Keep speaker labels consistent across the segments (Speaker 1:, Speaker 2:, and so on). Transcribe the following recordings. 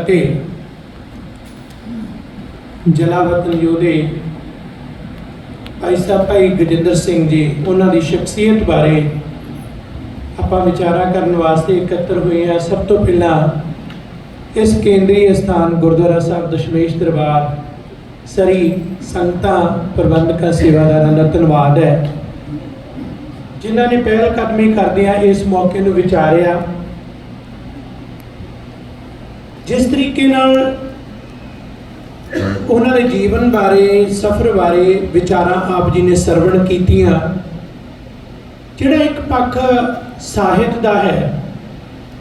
Speaker 1: ਅਤੇ ਜਲਾਵਤਨ ਯੋਧੇ ਭਾਈ ਸਾਹਿਬ ਭਾਈ ਗਜਿੰਦਰ ਸਿੰਘ ਜੀ, ਉਹਨਾਂ ਦੀ ਸ਼ਖਸੀਅਤ ਬਾਰੇ ਆਪਾਂ ਵਿਚਾਰਾ ਕਰਨ ਵਾਸਤੇ ਇਕੱਤਰ ਹੋਏ ਹਾਂ। ਸਭ ਤੋਂ ਪਹਿਲਾਂ ਇਸ ਕੇਂਦਰੀ ਸਥਾਨ ਗੁਰਦੁਆਰਾ ਸਾਹਿਬ ਦਸ਼ਮੇਸ਼ ਦਰਬਾਰ, ਸਰੀ ਸੰਗਤਾਂ ਪ੍ਰਬੰਧਕਾਂ, ਸੇਵਾਦਾਰਾਂ ਦਾ ਧੰਨਵਾਦ ਹੈ। ਜਿਨ੍ਹਾਂ ਨੇ ਪਹਿਲ ਕਦਮੀ ਕਰਦਿਆਂ ਇਸ ਮੌਕੇ ਨੂੰ ਵਿਚਾਰਿਆ। ਜਿਸ ਤਰੀਕੇ ਨਾਲ ਉਹਨਾਂ ਦੇ ਜੀਵਨ ਬਾਰੇ, ਸਫ਼ਰ ਬਾਰੇ ਵਿਚਾਰਾਂ ਆਪ ਜੀ ਨੇ ਸਰਵਣ ਕੀਤੀਆਂ, ਜਿਹੜਾ ਇੱਕ ਪੱਖ ਸਾਹਿਤ ਦਾ ਹੈ,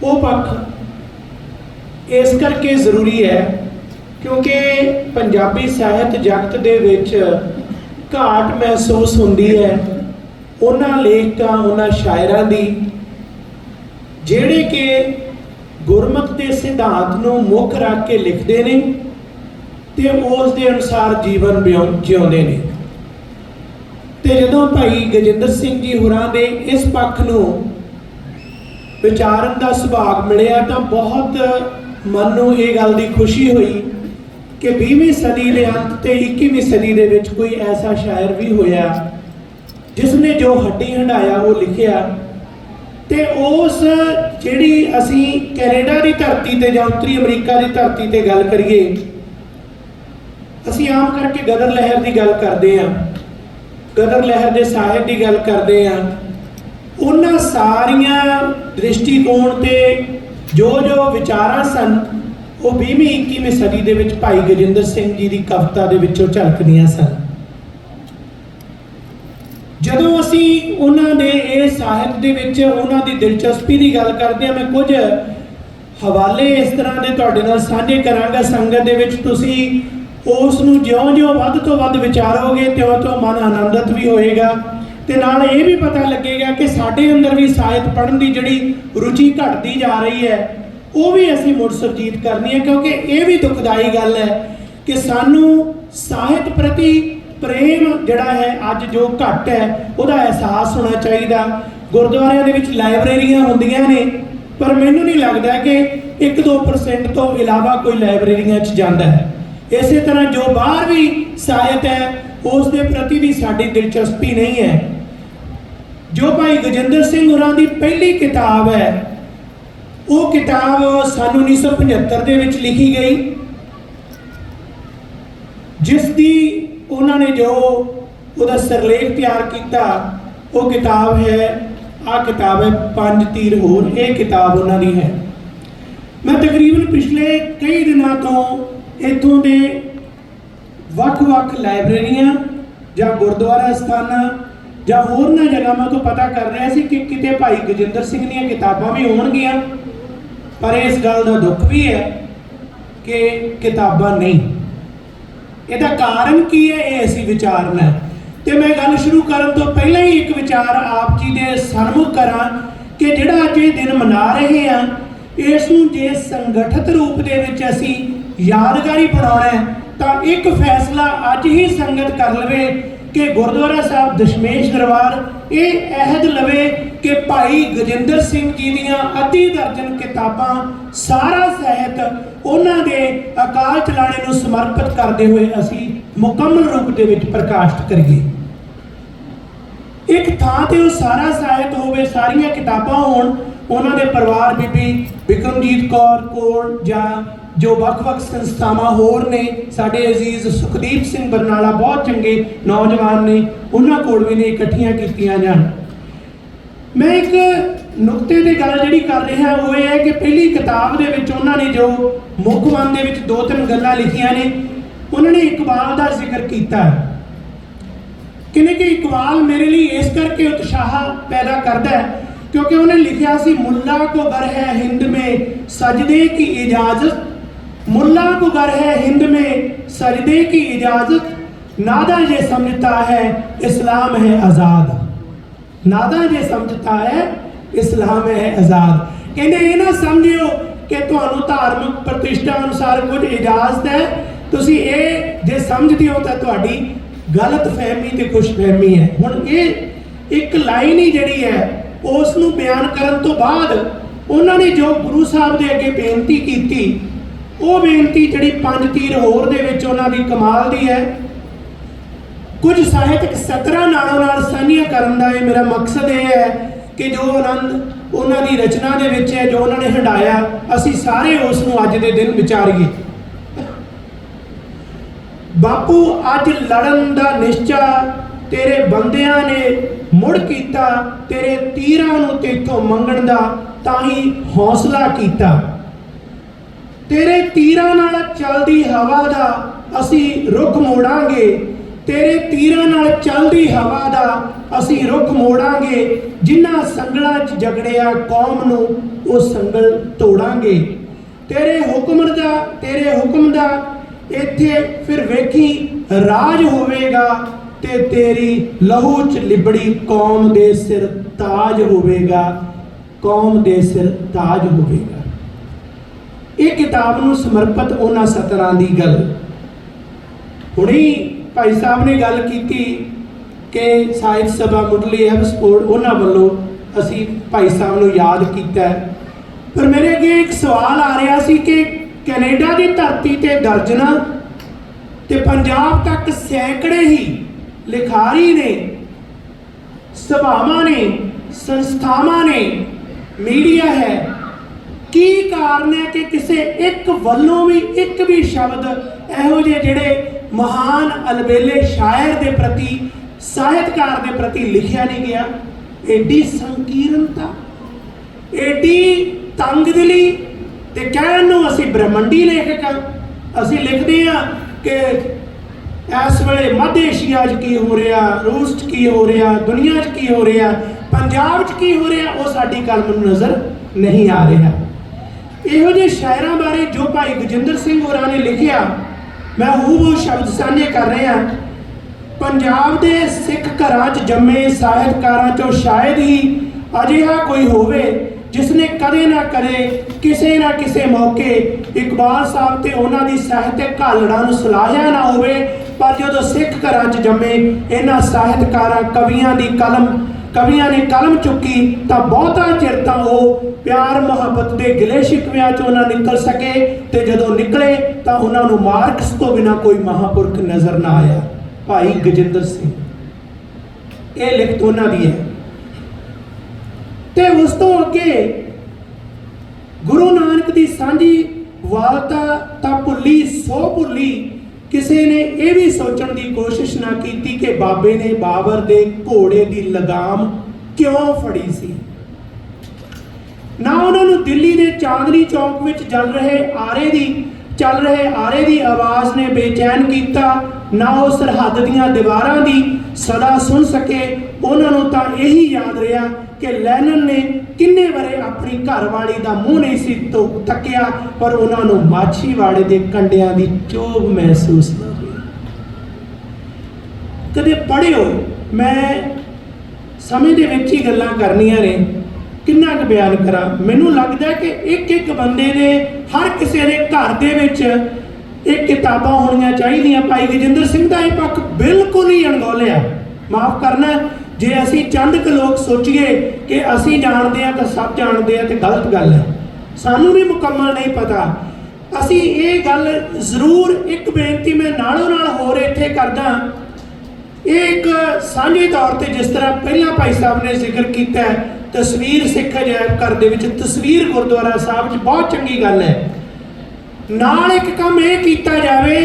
Speaker 1: ਉਹ ਪੱਖ ਇਸ ਕਰਕੇ ਜ਼ਰੂਰੀ ਹੈ ਕਿਉਂਕਿ ਪੰਜਾਬੀ ਸਾਹਿਤ ਜਗਤ ਦੇ ਵਿੱਚ ਘਾਟ ਮਹਿਸੂਸ ਹੁੰਦੀ ਹੈ, ਉਹਨਾਂ ਲੇਖਕਾਂ, ਉਹਨਾਂ ਸ਼ਾਇਰਾਂ ਦੀ, ਜਿਹੜੇ ਕਿ ਗੁਰਮਤ ਦੇ ਸਿਧਾਂਤ ਨੂੰ ਮੁੱਖ ਰੱਖ ਕੇ ਲਿਖਦੇ ਨੇ ਤੇ ਉਸ ਦੇ ਅਨੁਸਾਰ ਜੀਵਨ ਜਿਉਂਦੇ ਨੇ। ਤੇ ਜਦੋਂ ਭਾਈ ਗਜਿੰਦਰ ਸਿੰਘ ਜੀ ਹੋਰਾਂ ਦੇ ਇਸ ਪੱਖ ਨੂੰ ਵਿਚਾਰਨ ਦਾ ਸੁਭਾਗ ਮਿਲਿਆ ਤਾਂ ਬਹੁਤ ਮਨ ਨੂੰ ਇਹ ਗੱਲ ਦੀ ਖੁਸ਼ੀ ਹੋਈ ਕਿ 20ਵੀਂ ਸਦੀ ਦੇ ਅੰਤ ਤੇ 21ਵੀਂ ਸਦੀ ਦੇ ਵਿੱਚ ਕੋਈ ਐਸਾ ਸ਼ਾਇਰ ਵੀ ਹੋਇਆ ਜਿਸ ਨੇ ਜੋ ਹੱਡੀ ਹੰਡਾਇਆ ਉਹ ਲਿਖਿਆ ਤੇ ਉਸ ਜਿਹੜੀ ਅਸੀਂ ਕੈਨੇਡਾ ਦੀ ਧਰਤੀ ਤੇ ਜਾਂ ਉੱਤਰੀ ਅਮਰੀਕਾ ਦੀ ਧਰਤੀ ਤੇ ਗੱਲ ਕਰੀਏ, ਅਸੀਂ ਆਮ ਕਰਕੇ ਗਦਰ ਲਹਿਰ ਦੀ ਗੱਲ ਕਰਦੇ ਹਾਂ। ਗਦਰ ਲਹਿਰ ਦੇ ਸਾਹਿਤ ਦੀ ਗੱਲ ਕਰਦੇ ਹਾਂ। ਉਹਨਾਂ ਸਾਰੀਆਂ ਦ੍ਰਿਸ਼ਟੀਕੋਣ ਤੇ ਜੋ ਜੋ ਵਿਚਾਰਾਂ ਸਨ, ਉਹ 20ਵੀਂ 21ਵੀਂ ਸਦੀ ਦੇ ਵਿੱਚ ਭਾਈ ਗਜਿੰਦਰ ਸਿੰਘ ਜੀ ਦੀ ਕਵਿਤਾ ਦੇ ਵਿੱਚੋਂ ਝਲਕਦੀਆਂ ਸਨ। ਜਦੋਂ ਅਸੀਂ ਉਹਨਾਂ ਦੇ ਇਹ ਸਾਹਿਤ ਦੇ ਵਿੱਚ ਉਹਨਾਂ ਦੀ ਦਿਲਚਸਪੀ ਦੀ ਗੱਲ ਕਰਦੇ ਹਾਂ, ਮੈਂ ਕੁਝ ਹਵਾਲੇ ਇਸ ਤਰ੍ਹਾਂ ਦੇ ਤੁਹਾਡੇ ਨਾਲ ਸਾਂਝੇ ਕਰਾਂਗਾ। ਸੰਗਤ ਦੇ ਵਿੱਚ ਤੁਸੀਂ ਉਸ ਨੂੰ ਜਿਉਂ-ਜਿਉਂ, ਵੱਧ ਤੋਂ ਵੱਧ ਵਿਚਾਰੋਗੇ ਤਿਉਂ-ਤਿਉਂ ਮਨ ਆਨੰਦਿਤ ਵੀ ਹੋਏਗਾ। ਤੇ ਨਾਲ ਇਹ ਵੀ ਪਤਾ ਲੱਗੇਗਾ ਕਿ ਸਾਡੇ ਅੰਦਰ ਵੀ ਸਾਹਿਤ ਪੜ੍ਹਨ ਦੀ ਜਿਹੜੀ ਰੁਚੀ ਘਟਦੀ ਜਾ ਰਹੀ ਹੈ, ਉਹ ਵੀ ਅਸੀਂ ਮੁੜ ਸੁਰਜੀਤ ਕਰਨੀ ਹੈ, ਕਿਉਂਕਿ ਇਹ ਵੀ ਦੁਖਦਾਈ ਗੱਲ ਹੈ ਕਿ ਸਾਨੂੰ ਸਾਹਿਤ ਪ੍ਰਤੀ ਪ੍ਰੇਮ ਜਿਹੜਾ ਹੈ ਅੱਜ ਜੋ ਘਟ ਹੈ, ਉਹਦਾ ਅਹਿਸਾਸ ਹੋਣਾ ਚਾਹੀਦਾ। ਗੁਰਦੁਆਰਿਆਂ ਦੇ ਵਿੱਚ ਲਾਇਬ੍ਰੇਰੀਆਂ ਹੁੰਦੀਆਂ ਨੇ, ਪਰ ਮੈਨੂੰ ਨਹੀਂ ਲੱਗਦਾ ਕਿ 1-2% ਤੋਂ ਇਲਾਵਾ ਕੋਈ ਲਾਇਬ੍ਰੇਰੀਆਂ 'ਚ ਜਾਂਦਾ ਹੈ। ਇਸੇ ਤਰ੍ਹਾਂ ਜੋ ਬਾਹਰ ਵੀ ਸਾਹਿਤ ਹੈ, ਉਸ ਦੇ ਪ੍ਰਤੀ ਵੀ ਸਾਡੀ ਦਿਲਚਸਪੀ ਨਹੀਂ ਹੈ। ਜੋ ਭਾਈ ਗਜਿੰਦਰ ਸਿੰਘ ਹੋਰਾਂ ਦੀ ਪਹਿਲੀ ਕਿਤਾਬ ਹੈ, ਉਹ ਕਿਤਾਬ ਸਨ 1975 ਦੇ ਵਿੱਚ ਲਿਖੀ ਗਈ। ਜਿਸ ਦੀ ਉਹਨਾਂ ਨੇ ਜੋ ਉਹਦਾ ਸਿਰਲੇਖ ਤਿਆਰ ਕੀਤਾ, ਉਹ ਕਿਤਾਬ ਹੈ ਆ ਕਿਤਾਬ ਹੈ ਪੰਜ ਤੀਰ ਹੋਰ, ਇਹ ਕਿਤਾਬ ਉਹਨਾਂ ਦੀ ਹੈ। ਮੈਂ ਤਕਰੀਬਨ ਪਿਛਲੇ ਕਈ ਦਿਨਾਂ ਤੋਂ ਇੱਥੋਂ ਦੇ ਵੱਖ-ਵੱਖ ਲਾਇਬ੍ਰੇਰੀਆਂ ਜਾਂ ਗੁਰਦੁਆਰਾ ਸਥਾਨਾਂ ਜਾਂ ਹੋਰਨਾਂ ਜਗ੍ਹਾਵਾਂ ਤੋਂ ਪਤਾ ਕਰ ਰਿਹਾ ਸੀ ਕਿ ਕਿਤੇ ਭਾਈ ਗਜਿੰਦਰ ਸਿੰਘ ਦੀਆਂ ਕਿਤਾਬਾਂ ਵੀ ਹੋਣਗੀਆਂ, ਪਰ ਇਸ ਗੱਲ ਦਾ ਦੁੱਖ ਵੀ ਹੈ ਕਿ ਕਿਤਾਬਾਂ ਨਹੀਂ। ਇਹਦਾ ਕਾਰਨ ਕੀ ਹੈ? ਇਹ ਅਸੀਂ ਵਿਚਾਰਨਾ ਤੇ ਮੈਂ ਗੱਲ ਸ਼ੁਰੂ ਕਰਨ ਤੋਂ ਪਹਿਲਾਂ ਹੀ ਇੱਕ ਵਿਚਾਰ ਆਪ ਜੀ ਦੇ ਸਨਮੁਖ ਕਰਾਂ ਕਿ ਜਿਹੜਾ ਅੱਜ ਇਹ ਦਿਨ ਮਨਾ ਰਹੇ ਹਾਂ ਇਸ ਨੂੰ ਜੇ ਸੰਗਠਿਤ ਰੂਪ ਦੇ ਵਿੱਚ ਅਸੀਂ ਯਾਦਗਾਰੀ ਬਣਾਉਣਾ ਹੈ, ਤਾਂ ਇੱਕ ਫੈਸਲਾ ਅੱਜ ਹੀ ਸੰਗਤ ਕਰ ਲਵੇ ਕਿ ਗੁਰਦੁਆਰਾ ਸਾਹਿਬ ਦਸ਼ਮੇਸ਼ ਦਰਬਾਰ ਇਹ ਅਹਿਦ ਲਵੇ ਕਿ ਭਾਈ ਗਜਿੰਦਰ ਸਿੰਘ ਜੀ ਦੀਆਂ ਅੱਧੀ ਦਰਜਨ ਕਿਤਾਬਾਂ ਸਾਰਾ ਸਾਹਿਤ ਉਹਨਾਂ ਦੇ ਅਕਾਲ ਚਲਾਣੇ ਨੂੰ ਸਮਰਪਿਤ ਕਰਦੇ ਹੋਏ ਅਸੀਂ ਮੁਕੰਮਲ ਰੂਪ ਦੇ ਵਿੱਚ ਪ੍ਰਕਾਸ਼ਿਤ ਕਰੀਏ। ਇੱਕ ਥਾਂ ਤੇ ਉਹ ਸਾਰਾ ਸਾਹਿਤ ਹੋਵੇ, ਸਾਰੀਆਂ ਕਿਤਾਬਾਂ ਹੋਣ, ਉਹਨਾਂ ਦੇ ਪਰਿਵਾਰ ਬੀਬੀ ਵਿਕਰਮਜੀਤ ਕੌਰ ਕੋਲ ਜਾਂ ਜੋ ਵੱਖ-ਵੱਖ ਸੰਸਥਾਵਾਂ ਹੋਰ ਨੇ, ਸਾਡੇ ਅਜ਼ੀਜ਼ ਸੁਖਦੀਪ ਸਿੰਘ ਬਰਨਾਲਾ ਬਹੁਤ ਚੰਗੇ ਨੌਜਵਾਨ ਨੇ, ਉਹਨਾਂ ਕੋਲ ਵੀ ਨੇ, ਇਕੱਠੀਆਂ ਕੀਤੀਆਂ ਜਾਣ। ਮੈਂ ਇੱਕ ਨੁਕਤੇ ਦੀ ਗੱਲ ਜਿਹੜੀ ਕਰ ਰਿਹਾ ਉਹ ਇਹ ਹੈ ਕਿ ਪਹਿਲੀ ਕਿਤਾਬ ਦੇ ਵਿੱਚ ਉਹਨਾਂ ਨੇ ਜੋ ਮੁੱਖ ਵੰਨ ਦੇ ਵਿੱਚ ਦੋ ਤਿੰਨ ਗੱਲਾਂ ਲਿਖੀਆਂ ਨੇ ਉਹਨਾਂ ਨੇ ਇਕਬਾਲ ਦਾ ਜ਼ਿਕਰ ਕੀਤਾ ਹੈ ਕਿਨੇ ਕਿ ਇਕਬਾਲ ਮੇਰੇ ਲਈ ਇਸ ਕਰਕੇ ਉਤਸ਼ਾਹ ਪੈਦਾ ਕਰਦਾ ਹੈ ਕਿਉਂਕਿ ਉਹਨੇ ਲਿਖਿਆ ਸੀ ਮੁੱਲਾ ਕੋ गर है हिंद में सजदे की इजाजत मुल्ला को गर है हिंद में सजदे की इजाजत नादा ये समझता है इस्लाम है आज़ाद ਨਾਦਾ ਜੇ ਸਮਝਤਾ ਹੈ ਇਸਲਾਮ ਹੈ ਆਜ਼ਾਦ? ਕਹਿੰਦੇ ਇਹ ਨਾ ਸਮਝਿਓ ਕਿ ਤੁਹਾਨੂੰ ਧਾਰਮਿਕ ਪ੍ਰਤਿਸ਼ਠਾ ਅਨੁਸਾਰ ਕੁਝ ਇਜਾਜ਼ਤ ਹੈ। ਤੁਸੀਂ ਇਹ ਜੇ ਸਮਝਦੇ ਹੋ ਤਾਂ ਤੁਹਾਡੀ ਗਲਤ ਫਹਿਮੀ ਤੇ ਖੁਸ਼ ਫਹਿਮੀ ਹੈ। ਹੁਣ ਇਹ ਇੱਕ ਲਾਈਨ ਹੀ ਜਿਹੜੀ ਹੈ ਉਸ ਨੂੰ ਬਿਆਨ ਕਰਨ ਤੋਂ ਬਾਅਦ ਉਹਨਾਂ ਨੇ ਜੋ ਗੁਰੂ ਸਾਹਿਬ ਦੇ ਅੱਗੇ ਬੇਨਤੀ ਕੀਤੀ, ਉਹ ਬੇਨਤੀ ਜਿਹੜੀ ਪੰਜ ਤੀਰ ਹੋਰ ਦੇ ਵਿੱਚ ਉਹਨਾਂ ਦੀ ਕਮਾਲ ਦੀ ਹੈ। ਕੁਝ ਸਾਹਿਤਕ ਸਤਰਾਂ ਨਾਲੋਂ ਨਾਲ ਸਾਂਝੀਆਂ ਕਰਨ ਦਾ ਇਹ ਮੇਰਾ ਮਕਸਦ ਇਹ ਹੈ ਕਿ ਜੋ ਆਨੰਦ ਉਹਨਾਂ ਦੀ ਰਚਨਾ ਦੇ ਵਿੱਚ ਹੈ, ਜੋ ਉਹਨਾਂ ਨੇ ਹੰਡਾਇਆ ਅਸੀਂ ਸਾਰੇ ਉਸ ਨੂੰ ਅੱਜ ਦੇ ਦਿਨ ਵਿਚਾਰੀਏ। ਬਾਪੂ, ਅੱਜ ਲੜਨ ਦਾ ਨਿਸ਼ਚਾ ਤੇਰੇ ਬੰਦਿਆਂ ਨੇ ਮੁੜ ਕੀਤਾ, ਤੇਰੇ ਤੀਰਾਂ ਨੂੰ ਤੇਥੋਂ ਮੰਗਣ ਦਾ ਤਾਂ ਹੀ ਹੌਸਲਾ ਕੀਤਾ। ਤੇਰੇ ਤੀਰਾਂ ਨਾਲ ਚੱਲਦੀ ਹਵਾ ਦਾ ਅਸੀਂ ਰੁਖ ਮੋੜਾਂਗੇ, ਤੇਰੇ ਤੀਰਾਂ ਨਾਲ ਚੱਲਦੀ ਹਵਾ ਦਾ ਅਸੀਂ ਰੁੱਖ ਮੋੜਾਂਗੇ, ਜਿਨ੍ਹਾਂ ਸੰਗਲਾਂ 'ਚ ਜਗੜਿਆ ਕੌਮ ਨੂੰ, ਉਹ ਸੰਗਲ ਤੋੜਾਂਗੇ। ਤੇਰੇ ਹੁਕਮ ਦਾ, ਤੇਰੇ ਹੁਕਮ ਦਾ, ਇੱਥੇ ਫਿਰ ਵੇਖੀ ਰਾਜ ਹੋਵੇਗਾ ਤੇ ਤੇਰੀ ਲਹੂ 'ਚ ਲਿਬੜੀ ਕੌਮ ਦੇ ਸਿਰ ਤਾਜ ਹੋਵੇਗਾ। ਕੌਮ ਦੇ ਸਿਰ ਤਾਜ ਹੋਵੇਗਾ। ਇਹ ਕਿਤਾਬ ਨੂੰ ਸਮਰਪਿਤ ਉਹਨਾਂ ਸਤਰਾਂ ਦੀ ਗੱਲ। ਹੁਣੀ ਭਾਈ ਸਾਹਿਬ ਨੇ ਗੱਲ ਕੀਤੀ ਕਿ ਸਾਹਿਤ ਸਭਾ ਮੁੱਢਲੀ ਐਪਸਪੋਰਟ ਉਹਨਾਂ ਵੱਲੋਂ ਅਸੀਂ ਭਾਈ ਸਾਹਿਬ ਨੂੰ ਯਾਦ ਕੀਤਾ ਪਰ ਮੇਰੇ ਅੱਗੇ ਇੱਕ ਸਵਾਲ ਆ ਰਿਹਾ ਸੀ ਕਿ ਕੈਨੇਡਾ ਦੀ ਧਰਤੀ ਤੇ ਦਰਜਨਾਂ ਤੇ ਪੰਜਾਬ ਤੱਕ ਸੈਂਕੜੇ ਹੀ ਲਿਖਾਰੀ ਨੇ, ਸਭਾਵਾਂ ਨੇ, ਸੰਸਥਾਵਾਂ ਨੇ, ਮੀਡੀਆ ਹੈ। ਕੀ ਕਾਰਨ ਹੈ ਕਿ ਕਿਸੇ ਇੱਕ ਵੱਲੋਂ ਵੀ ਇੱਕ ਵੀ ਸ਼ਬਦ ਇਹੋ ਜਿਹੇ ਜਿਹੜੇ ਮਹਾਨ ਅਲਬੇਲੇ ਸ਼ਾਇਰ ਦੇ ਪ੍ਰਤੀ ਸਾਹਿਤਕਾਰ ਦੇ ਪ੍ਰਤੀ ਲਿਖਿਆ ਨਹੀਂ ਗਿਆ। ਏਡੀ ਸੰਕੀਰਨਤਾ, ਏਡੀ ਤੰਗਦਿਲੀ ਤੇ ਕਹਿਣ ਨੂੰ ਅਸੀਂ ਬ੍ਰਹਮੰਡੀ ਲੇਖਕ ਹਾਂ ਅਸੀਂ ਲਿਖਦੇ ਹਾਂ ਕਿ ਇਸ ਵੇਲੇ ਮੱਧ ਏਸ਼ੀਆ 'ਚ ਕੀ ਹੋ ਰਿਹਾ, ਰੂਸ 'ਚ ਕੀ ਹੋ ਰਿਹਾ, ਦੁਨੀਆ 'ਚ ਕੀ ਹੋ ਰਿਹਾ, ਪੰਜਾਬ 'ਚ ਕੀ ਹੋ ਰਿਹਾ, ਉਹ ਸਾਡੀ ਕਲਮ ਨੂੰ ਨਜ਼ਰ ਨਹੀਂ ਆ ਰਿਹਾ। ਇਹੋ ਜਿਹੇ ਸ਼ਾਇਰਾਂ ਬਾਰੇ ਜੋ ਭਾਈ ਗਜਿੰਦਰ ਸਿੰਘ ਹੋਰਾਂ ਨੇ ਲਿਖਿਆ, ਮੈਂ ਹੂਬਹੂ ਸ਼ਬਦ ਸਾਂਝੇ ਕਰ ਰਿਹਾ। ਪੰਜਾਬ ਦੇ ਸਿੱਖ ਘਰਾਂ 'ਚ ਜੰਮੇ ਸਾਹਿਤਕਾਰਾਂ 'ਚੋਂ ਸ਼ਾਇਦ ਹੀ ਅਜਿਹਾ ਕੋਈ ਹੋਵੇ ਜਿਸ ਨੇ ਕਦੇ ਨਾ ਕਦੇ, ਕਿਸੇ ਨਾ ਕਿਸੇ ਮੌਕੇ ਇਕਬਾਲ ਸਾਹਿਬ ਤੇ ਉਹਨਾਂ ਦੀ ਸਾਹਿਤਕ ਘਾਲੜਾਂ ਨੂੰ ਸਲਾਹਿਆ ਨਾ ਹੋਵੇ, ਪਰ ਜਦੋਂ ਸਿੱਖ ਘਰਾਂ 'ਚ ਜੰਮੇ, ਇਹਨਾਂ ਸਾਹਿਤਕਾਰਾਂ ਕਵੀਆਂ ਦੀ ਕਲਮ, ਕਵੀਆਂ ਨੇ ਕਲਮ ਚੁੱਕੀ, ਤਾਂ ਬਹੁਤਾ ਚਿਰ ਤਾਂ ਉਹ ਪਿਆਰ ਮੁਹੱਬਤ ਦੇ ਗਿਲੇ ਸ਼ਿਕਵਿਆਂ ਚੋਂ ਨਾ ਨਿਕਲ ਸਕੇ ਤੇ ਜਦੋਂ ਨਿਕਲੇ, ਤਾਂ ਉਹਨਾਂ ਨੂੰ ਮਾਰਕਸ ਤੋਂ ਬਿਨਾ ਕੋਈ ਮਹਾਪੁਰਖ ਨਜ਼ਰ ਨਾ ਆਇਆ। ਭਾਈ ਗਜਿੰਦਰ ਸਿੰਘ। ਇਹ ਲਿਖਤ ਉਹਨਾਂ ਦੀ ਹੈ। ਤੇ ਉਸ ਤੋਂ ਅੱਗੇ ਗੁਰੂ ਨਾਨਕ ਦੀ ਸਾਂਝੀ ਵਾਲਤਾ ਤਾਂ ਭੁੱਲੀ, ਸੋ ਭੁੱਲੀ, ਕਿਸੇ ਨੇ ਇਹ ਵੀ ਸੋਚਣ ਦੀ ਕੋਸ਼ਿਸ਼ ਨਾ ਕੀਤੀ ਕਿ ਬਾਬੇ ਨੇ ਬਾਬਰ ਦੇ ਘੋੜੇ ਦੀ ਲਗਾਮ ਕਿਉਂ ਫੜੀ ਸੀ? ਨਾ ਉਹਨਾਂ ਨੂੰ ਦਿੱਲੀ ਦੇ ਚਾਂਦਨੀ ਚੌਕ ਵਿੱਚ ਚੱਲ ਰਹੇ ਆਰੇ ਦੀ ਚੱਲ ਰਹੇ ਆਰੇ ਦੀ ਆਵਾਜ਼ ਨੇ ਬੇਚੈਨ ਕੀਤਾ। ਨਾ ਉਹ ਸਰਹੱਦ ਦੀਆਂ ਦੀਵਾਰਾਂ ਦੀ ਸਦਾ ਸੁਣ ਸਕੇ। ਉਹਨਾਂ ਨੂੰ ਤਾਂ ਇਹੀ ਯਾਦ ਰਿਹਾ ਕਿ ਲੈਨਨ ਨੇ ਕਿੰਨੇ ਵਰੇ ਆਪਣੀ ਘਰਵਾਲੀ ਦਾ ਮੂੰਹ ਨਹੀਂ ਸੀ ਤੋ ਤੱਕਿਆ ਪਰ ਉਹਨਾਂ ਨੂੰ ਮਾਛੀਵਾੜੇ ਦੇ ਕੰਡਿਆਂ ਦੀ ਚੋਬ ਮਹਿਸੂਸ ਨਾ ਹੋਈ। ਕਦੇ ਪੜਿਓ ਮੈਂ ਸਮੇਂ ਦੇ ਵਿੱਚ ਹੀ ਗੱਲਾਂ ਕਰਨੀਆਂ ਨੇ। ਕਿੰਨਾ ਕੁ ਬਿਆਨ ਕਰਾਂ? ਮੈਨੂੰ ਲੱਗਦਾ ਕਿ ਇੱਕ ਇੱਕ ਬੰਦੇ ਦੇ ਹਰ ਕਿਸੇ ਦੇ ਘਰ ਦੇ ਵਿੱਚ ਇਹ ਕਿਤਾਬਾਂ ਹੋਣੀਆਂ ਚਾਹੀਦੀਆਂ। ਭਾਈ ਗਜਿੰਦਰ ਸਿੰਘ ਦਾ ਇਹ ਪੱਖ ਬਿਲਕੁਲ ਹੀ ਅਣਗੌਲਿਆ। ਮਾਫ ਕਰਨਾ, ਜੇ ਅਸੀਂ ਚੰਦ ਕੁ ਲੋਕ ਸੋਚੀਏ ਕਿ ਅਸੀਂ ਜਾਣਦੇ ਆ ਤਾਂ ਸਭ ਜਾਣਦੇ ਆ ਤੇ ਗਲਤ ਗੱਲ ਹੈ। ਸਾਨੂੰ ਵੀ ਮੁਕੰਮਲ ਨਹੀਂ ਪਤਾ। ਅਸੀਂ ਇਹ ਗੱਲ ਜ਼ਰੂਰ ਇੱਕ ਬੇਨਤੀ ਮੈਂ ਨਾਲੋਂ ਨਾਲ ਹੋਰ ਇੱਥੇ ਕਰਦਾ ਇਹ ਇੱਕ ਸਾਂਝੇ ਤੌਰ ਤੇ ਜਿਸ ਤਰ੍ਹਾਂ ਪਹਿਲਾਂ ਭਾਈ ਸਾਹਿਬ ਨੇ ਜ਼ਿਕਰ ਕੀਤਾ ਤਸਵੀਰ ਸਿੱਖ ਅਜਾਇਬ ਘਰ ਦੇ ਵਿੱਚ, ਤਸਵੀਰ ਗੁਰਦੁਆਰਾ ਸਾਹਿਬ 'ਚ ਬਹੁਤ ਚੰਗੀ ਗੱਲ ਹੈ। ਨਾਲ ਇੱਕ ਕੰਮ ਇਹ ਕੀਤਾ ਜਾਵੇ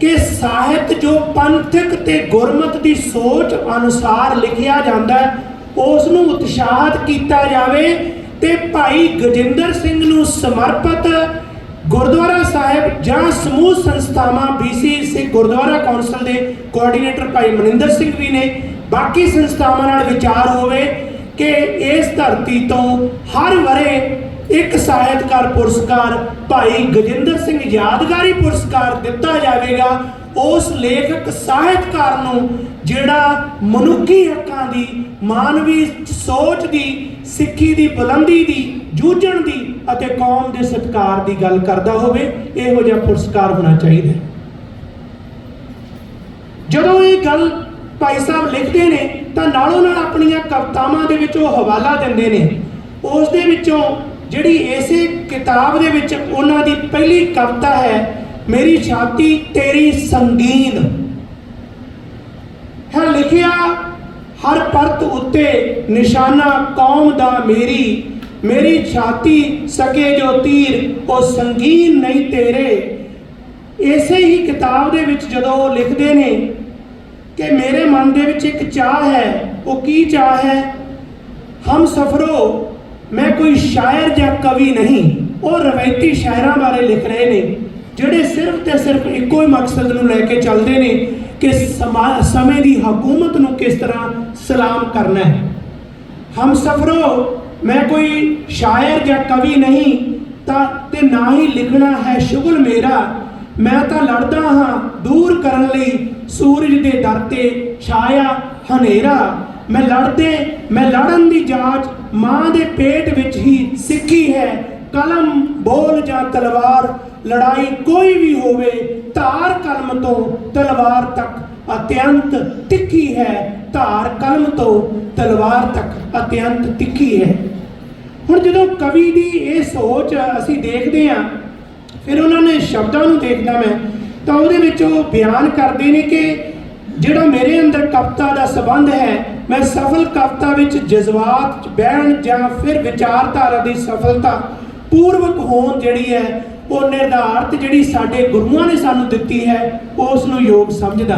Speaker 1: ਕਿ ਸਾਹਿਤ ਜੋ ਪੰਥਕ ਤੇ ਗੁਰਮਤ ਦੀ ਸੋਚ ਅਨੁਸਾਰ ਲਿਖਿਆ ਜਾਂਦਾ ਉਸ ਨੂੰ ਉਤਸ਼ਾਹਤ ਕੀਤਾ ਜਾਵੇ ਤੇ ਭਾਈ ਗਜਿੰਦਰ ਸਿੰਘ ਨੂੰ ਸਮਰਪਿਤ ਗੁਰਦੁਆਰਾ ਸਾਹਿਬ ਜਾਂ ਸਮੂਹ ਸੰਸਥਾਵਾਂ ਬੀਸੀ ਸਿੰਘ ਗੁਰਦੁਆਰਾ ਕੌਂਸਲ ਦੇ ਕੋਆਰਡੀਨੇਟਰ ਭਾਈ ਮਨਿੰਦਰ ਸਿੰਘ ਵੀ ਨੇ। ਬਾਕੀ ਸੰਸਥਾਵਾਂ ਨਾਲ ਵਿਚਾਰ ਹੋਵੇ ਕਿ ਇਸ ਧਰਤੀ ਤੋਂ ਹਰ ਵਰੇ ਇੱਕ ਸਾਹਿਤਕਾਰ ਪੁਰਸਕਾਰ ਭਾਈ ਗਜਿੰਦਰ ਸਿੰਘ ਯਾਦਗਾਰੀ ਪੁਰਸਕਾਰ ਦਿੱਤਾ ਜਾਵੇਗਾ। ਉਸ ਲੇਖਕ ਸਾਹਿਤਕਾਰ ਨੂੰ ਜਿਹੜਾ ਮਨੁੱਖੀ ਹੱਕਾਂ ਦੀ, ਮਾਨਵੀ ਸੋਚ ਦੀ, ਸਿੱਖੀ ਦੀ, ਬੁਲੰਦੀ ਦੀ, ਜੂਝਣ ਦੀ ਅਤੇ ਕੌਮ ਦੇ ਸਤਿਕਾਰ ਦੀ ਗੱਲ ਕਰਦਾ ਹੋਵੇ, ਇਹੋ ਜਿਹਾ ਪੁਰਸਕਾਰ ਹੋਣਾ ਚਾਹੀਦਾ ਜਦੋਂ ਇਹ ਗੱਲ ਭਾਈ ਸਾਹਿਬ ਲਿਖਦੇ ਨੇ, ਤਾਂ ਨਾਲੋਂ ਨਾਲ ਆਪਣੀਆਂ ਕਵਿਤਾਵਾਂ ਦੇ ਵਿੱਚ ਉਹ ਹਵਾਲਾ ਦਿੰਦੇ ਨੇ। ਉਸ ਦੇ ਵਿੱਚੋਂ ਜਿਹੜੀ ਇਸੇ ਕਿਤਾਬ ਦੇ ਵਿੱਚ ਉਹਨਾਂ ਦੀ ਪਹਿਲੀ ਕਵਿਤਾ ਹੈ, ਮੇਰੀ ਛਾਤੀ ਤੇਰੀ ਸੰਗੀਨ। ਹੈ ਲਿਖਿਆ, ਹਰ ਪਰਤ ਉੱਤੇ ਨਿਸ਼ਾਨਾ ਕੌਮ ਦਾ ਮੇਰੀ ਮੇਰੀ ਛਾਤੀ ਸਕੇ ਜੋ ਤੀਰ, ਉਹ ਸੰਗੀਨ ਨਹੀਂ ਤੇਰੇ। ਇਸੇ ਹੀ ਕਿਤਾਬ ਦੇ ਵਿੱਚ ਜਦੋਂ ਉਹ ਲਿਖਦੇ ਨੇ ਕਿ ਮੇਰੇ ਮਨ ਦੇ ਵਿੱਚ ਇੱਕ ਚਾਹ ਹੈ, ਉਹ ਕੀ ਚਾਹ ਹੈ? ਹਮ ਸਫਰੋ ਮੈਂ ਕੋਈ ਸ਼ਾਇਰ ਜਾਂ ਕਵੀ ਨਹੀਂ, ਉਹ ਰਵਾਇਤੀ ਸ਼ਾਇਰਾਂ ਬਾਰੇ ਲਿਖ ਰਹੇ ਨੇ, ਜਿਹੜੇ ਸਿਰਫ ਤੇ ਸਿਰਫ ਇੱਕੋ ਹੀ ਮਕਸਦ ਨੂੰ ਲੈ ਕੇ ਚੱਲਦੇ ਨੇ ਕਿ ਸਮਾ- ਸਮੇਂ ਦੀ ਹਕੂਮਤ ਨੂੰ ਕਿਸ ਤਰ੍ਹਾਂ ਸਲਾਮ ਕਰਨਾ ਹੈ। ਹਮ ਸਫਰੋ, ਮੈਂ ਕੋਈ ਸ਼ਾਇਰ ਜਾਂ ਕਵੀ ਨਹੀਂ, ਤਾਂ ਤੇ ਨਾ ਹੀ ਲਿਖਣਾ ਹੈ ਸ਼ੁਗਲ ਮੇਰਾ। ਮੈਂ ਤਾਂ ਲੜਦਾ ਹਾਂ ਦੂਰ ਕਰਨ ਲਈ, ਸੂਰਜ ਦੇ ਦਰ ਤੇ ਛਾਇਆ ਹਨੇਰਾ। ਮੈਂ ਲੜਦੇ, ਮੈਂ ਲੜਨ ਦੀ ਜਾਂਚ ਮਾਂ ਦੇ ਪੇਟ ਵਿੱਚ ਹੀ ਸਿੱਖੀ ਹੈ। ਕਲਮ, ਬੋਲ ਜਾਂ ਤਲਵਾਰ, ਲੜਾਈ ਕੋਈ ਵੀ ਹੋਵੇ, ਧਾਰ ਕਲਮ ਤੋਂ ਤਲਵਾਰ ਤੱਕ ਅਤਿਅੰਤ ਤਿੱਖੀ ਹੈ। ਧਾਰ ਕਲਮ ਤੋਂ ਤਲਵਾਰ ਤੱਕ ਅਤਿਅੰਤ ਤਿੱਖੀ ਹੈ। ਹੁਣ ਜਦੋਂ ਕਵੀ ਦੀ ਇਹ ਸੋਚ ਅਸੀਂ ਦੇਖਦੇ ਹਾਂ, ਫਿਰ ਉਹਨਾਂ ਨੇ ਸ਼ਬਦਾਂ ਨੂੰ ਦੇਖਦਾ ਮੈਂ, ਤਾਂ ਉਹਦੇ ਵਿੱਚ ਉਹ ਬਿਆਨ ਕਰਦੇ ਨੇ ਕਿ ਜਿਹੜਾ ਮੇਰੇ ਅੰਦਰ ਕਵਿਤਾ ਦਾ ਸਬੰਧ ਹੈ, ਮੈਂ ਸਫਲ ਕਵਿਤਾ ਵਿੱਚ ਜਜ਼ਬਾਤ, ਬਹਿਣ ਜਾਂ ਫਿਰ ਵਿਚਾਰਧਾਰਾ ਦੀ ਸਫਲਤਾ ਪੂਰਵਕ ਹੋਣ ਜਿਹੜੀ ਹੈ, ਉਹ ਨਿਰਧਾਰਤ ਜਿਹੜੀ ਸਾਡੇ ਗੁਰੂਆਂ ਨੇ ਸਾਨੂੰ ਦਿੱਤੀ ਹੈ, ਉਸ ਨੂੰ ਯੋਗ ਸਮਝਦਾ।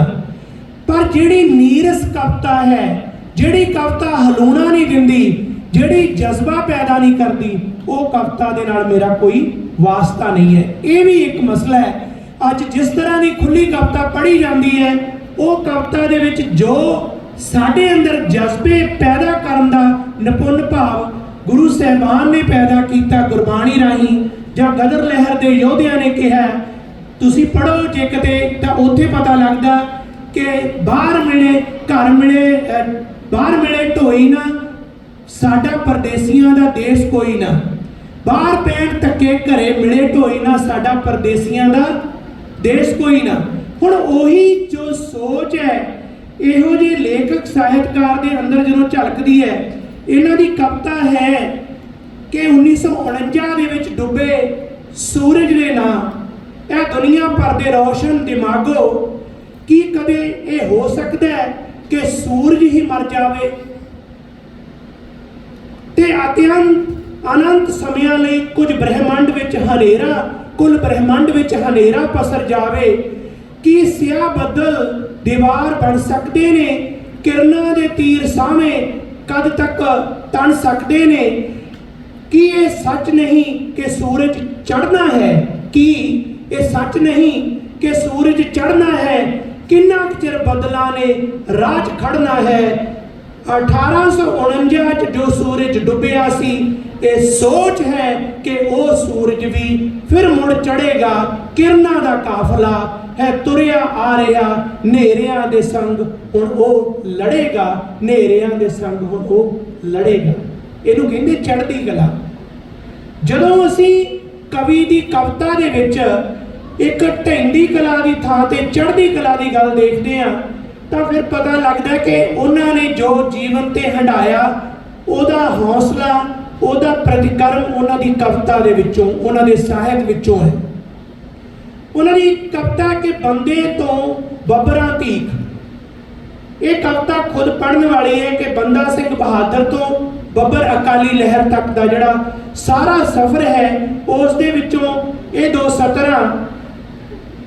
Speaker 1: ਪਰ ਜਿਹੜੀ ਨੀਰਸ ਕਵਿਤਾ ਹੈ, ਜਿਹੜੀ ਕਵਿਤਾ ਹਲੂਣਾ ਨਹੀਂ ਦਿੰਦੀ, ਜਿਹੜੀ ਜਜ਼ਬਾ ਪੈਦਾ ਨਹੀਂ ਕਰਦੀ, ਉਹ ਕਵਿਤਾ ਦੇ ਨਾਲ ਮੇਰਾ ਕੋਈ ਵਾਸਤਾ ਨਹੀਂ ਹੈ। ਇਹ ਵੀ ਇੱਕ ਮਸਲਾ ਹੈ। ਅੱਜ ਜਿਸ ਤਰ੍ਹਾਂ ਦੀ ਖੁੱਲੀ ਕਵਿਤਾ ਪੜ੍ਹੀ ਜਾਂਦੀ ਹੈ ਉਹ ਕਵਿਤਾ ਦੇ ਵਿੱਚ ਜੋ ਸਾਡੇ ਅੰਦਰ ਜਜ਼ਬੇ ਪੈਦਾ ਕਰਨ ਦਾ ਨਿਪੁੰਨ ਭਾਵ ਗੁਰੂ ਸਾਹਿਬਾਨ ਨੇ ਪੈਦਾ ਕੀਤਾ ਗੁਰਬਾਣੀ ਰਾਹੀਂ, ਜਾਂ ਗਦਰ ਲਹਿਰ ਦੇ ਯੋਧਿਆਂ ਨੇ ਕਿਹਾ, ਤੁਸੀਂ ਪੜੋ ਜੇ ਕਿਤੇ ਤਾਂ ਉੱਥੇ ਪਤਾ ਲੱਗਦਾ ਕਿ ਬਾਹਰ ਮਿਲੇ, ਘਰ ਮਿਲੇ ਬਾਹਰ ਮਿਲੇ ਢੋਈ ਨਾ, ਸਾਡਾ ਪਰਦੇਸੀਆਂ ਦਾ ਦੇਸ਼ ਕੋਈ ਨਾ। ਬਾਹਰ ਪੈਣ ਧੱਕੇ ਘਰੇ ਮਿਲੇ ਢੋਈ ਨਾ, ਸਾਡਾ ਪਰਦੇਸੀਆਂ ਦਾ ਦੇਸ਼ ਕੋਈ ਨਾ। ਹੁਣ ਉਹੀ ਜੋ ਸੋਚ ਹੈ, ਇਹੋ ਜਿਹੇ ਲੇਖਕ ਸਾਹਿਤਕਾਰ ਦੇ ਅੰਦਰ ਜਦੋਂ ਝਲਕਦੀ ਹੈ, ਇਹਨਾਂ ਦੀ ਕਵਿਤਾ ਹੈ ਕਿ 1949 ਦੇ ਵਿੱਚ ਡੁੱਬੇ ਸੂਰਜ ਦੇ ਨਾਂ, ਇਹ ਦੁਨੀਆ ਭਰ ਦੇ ਰੋਸ਼ਨ ਦਿਮਾਗੋ, ਕੀ ਕਦੇ ਇਹ ਹੋ ਸਕਦਾ ਹੈ ਕਿ ਸੂਰਜ ਹੀ ਮਰ ਜਾਵੇ? ਤੇ ਅਤਿਅੰਤ ਅਨੰਤ ਸਮਿਆਂ ਲਈ ਕੁਝ ਬ੍ਰਹਿਮੰਡ ਵਿੱਚ ਹਨੇਰਾ, ਕੁੱਲ ਬ੍ਰਹਿਮੰਡ ਵਿੱਚ ਹਨੇਰਾ ਪਸਰ ਜਾਵੇ ਕੀ ਸਿਆ ਬੱਦਲ ਦੀਵਾਰ ਬਣ ਸਕਦੇ ਨੇ? ਕਿਰਨਾਂ ਦੇ ਤੀਰ ਸਾਹਮਣੇ ਕਦ ਤੱਕ ਤਣ ਸਕਦੇ ਨੇ? ਕੀ ਇਹ ਸੱਚ ਨਹੀਂ ਕਿ ਸੂਰਜ ਚੜ੍ਹਨਾ ਹੈ? ਕੀ ਇਹ ਸੱਚ ਨਹੀਂ ਕਿ ਸੂਰਜ ਚੜ੍ਹਨਾ ਹੈ? ਕਿੰਨਾ ਕੁ ਚਿਰ ਬਦਲਾਂ ਨੇ ਰਾਜ ਖੜਨਾ ਹੈ? 1849 ਚ ਜੋ ਸੂਰਜ ਡੁੱਬਿਆ ਸੀ, ਇਹ ਸੋਚ ਹੈ ਕਿ ਉਹ ਸੂਰਜ ਵੀ ਫਿਰ ਮੁੜ ਚੜੇਗਾ ਕਿਰਨਾਂ ਦਾ ਕਾਫਲਾ। ਹੈ ਤੁਰਿਆ ਆ ਰਿਹਾ ਨੇਰਿਆਂ ਦੇ ਸੰਗ, ਹੁਣ ਉਹ ਲੜੇਗਾ ਨੇਰਿਆਂ ਦੇ ਸੰਗ, ਹੁਣ ਉਹ ਲੜੇਗਾ। ਇਹਨੂੰ ਕਹਿੰਦੇ ਚੜ੍ਹਦੀ ਕਲਾ। ਜਦੋਂ ਅਸੀਂ ਕਵੀ ਦੀ ਕਵਿਤਾ ਦੇ ਵਿੱਚ ਇੱਕ ਢੈਂਦੀ ਕਲਾ ਦੀ ਥਾਂ ਤੇ ਚੜ੍ਹਦੀ ਕਲਾ ਦੀ ਗੱਲ ਦੇਖਦੇ ਆ ਤਾਂ ਫਿਰ ਪਤਾ ਲੱਗਦਾ ਕਿ ਉਹਨਾਂ ਨੇ ਜੋ ਜੀਵਨ ਤੇ ਹੰਡਾਇਆ ਉਹਦਾ ਹੌਸਲਾ, ਉਹਦਾ ਪ੍ਰਤੀਕਰਮ ਉਹਨਾਂ ਦੀ ਕਵਿਤਾ ਦੇ ਵਿੱਚੋਂ, ਉਹਨਾਂ ਦੇ ਸਾਹਿਤ ਵਿੱਚੋਂ ਹੈ। ਉਹਨਾਂ ਦੀ ਕਵਿਤਾ ਕਿ ਬੰਦੇ ਤੋਂ ਬੱਬਰਾਂ ਤੀਕ। ਇਹ ਕਵਿਤਾ ਖੁਦ ਪੜਨ ਵਾਲੀ ਹੈ ਕਿ ਬੰਦਾ ਸਿੰਘ ਬਹਾਦਰ ਤੋਂ ਬੱਬਰ ਅਕਾਲੀ ਲਹਿਰ ਤੱਕ ਦਾ ਜਿਹੜਾ ਸਾਰਾ ਸਫ਼ਰ ਹੈ, ਉਸ ਦੇ ਵਿੱਚੋਂ ਇਹ ਦੋ ਸਤਰਾਂ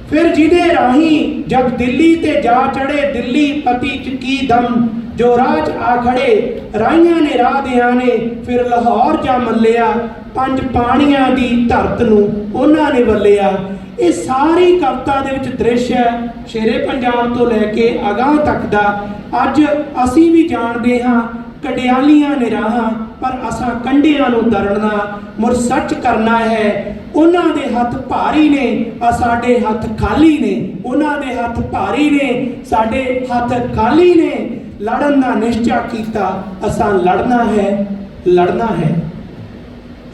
Speaker 1: ਫਿਰ ਜਿਹਦੇ ਰਾਹੀਂ ਜਦ ਦਿੱਲੀ ਤੇ ਜਾ ਚੜੇ ਦਿੱਲੀ ਪਤੀ ਚ ਕੀ ਦਮ, ਜੋ ਰਾਜ ਆ ਖੜੇ ਰਾਈਆਂ ਨੇ ਰਾਹ ਦਿਆਂ ਨੇ ਫਿਰ ਲਾਹੌਰ ਜਾ ਮੱਲਿਆ, ਪੰਜ ਪਾਣੀਆਂ ਦੀ ਧਰਤ ਨੂੰ ਉਹਨਾਂ ਨੇ ਵੱਲਿਆ। ਇਹ ਸਾਰੀ ਕਵਿਤਾ ਦੇ ਵਿੱਚ ਦ੍ਰਿਸ਼ ਹੈ। ਸ਼ੇਰੇ ਪੰਜਾਬ ਤੋਂ ਲੈ ਕੇ ਅਗਾਹ ਤੱਕ ਦਾ। ਅੱਜ ਅਸੀਂ ਵੀ ਜਾਣਦੇ ਹਾਂ, ਕਡਿਆਲੀਆਂ ਨਿਰਾਹਾਂ ਪਰ ਅਸਾਂ ਕੰਢਿਆਂ ਨੂੰ ਦਰੜਨਾ ਮੁਰ ਸੱਚ ਕਰਨਾ ਹੈ। ਉਹਨਾਂ ਦੇ ਹੱਥ ਭਾਰੀ ਨੇ ਆ ਸਾਡੇ ਹੱਥ ਖਾਲੀ ਨੇ। ਉਹਨਾਂ ਦੇ ਹੱਥ ਭਾਰੀ ਨੇ, ਸਾਡੇ ਹੱਥ ਖਾਲੀ ਨੇ। ਲੜਨ ਦਾ ਨਿਸ਼ਚਾ ਕੀਤਾ, ਅਸਾਂ ਲੜਨਾ ਹੈ ਲੜਨਾ ਹੈ।